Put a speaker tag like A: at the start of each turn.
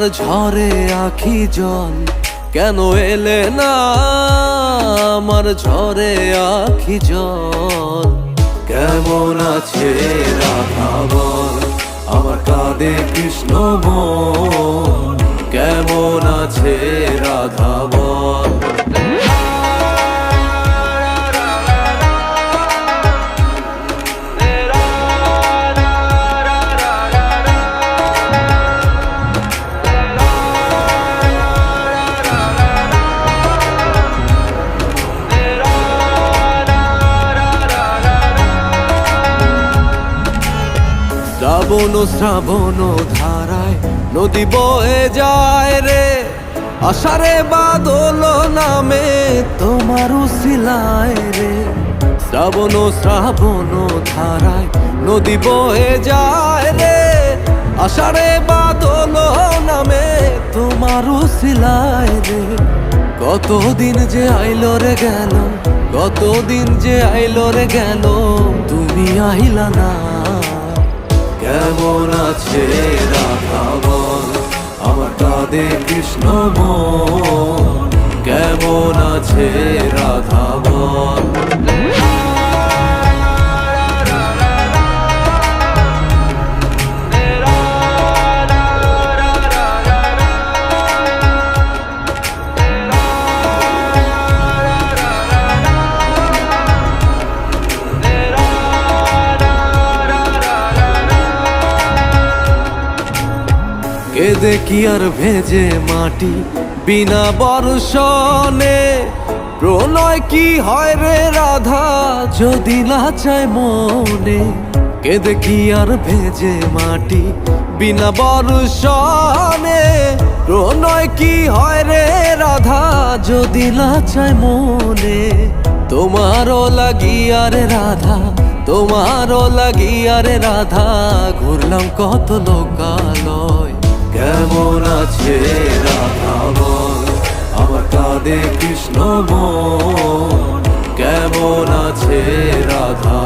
A: ঝরে আখি জল কেন এলে না? আমার ঝরে আখি জল কেমন আছে রাধা বল? আমার কাঁদে কৃষ্ণ মন কেমন আছে রাধা শ্রাবণ শ্রাবণ ধারায় নদী বয়ে যায় রে। আষাঢ়ে বাদল নামে তোমার শিলায় রে। শ্রাবণ শ্রাবণ ধারায় নদী বয়ে যায় রে। আষাঢ়ে বাদল নামে তোমার শিলায় রে। কতদিন যে আইলো রে গেল, কতদিন যে আইলো রে গেল, তুমি আইলা না। কেমন আছে রাধাবন আমার কাঁদে কৃষ্ণ মন। কেমন আছে রাধা কেদে কি আর ভেজে মাটি? বিনা বর্ষণে প্রণয় কি হয় রে রাধা? যদি লাচায় মনে, কেদে কি আর ভেজে মাটি? বিনা বর্ষণে প্রণয় কি হয় রে রাধা? যদি লাচায় মনে, তোমারও লাগিয়া রে রাধা, তোমারও লাগিয়া রে রাধা। ঘুরলাম কত লোকালয় আছে রাধা আমার কাঁদে কৃষ্ণ মন। কেমন আছে রাধা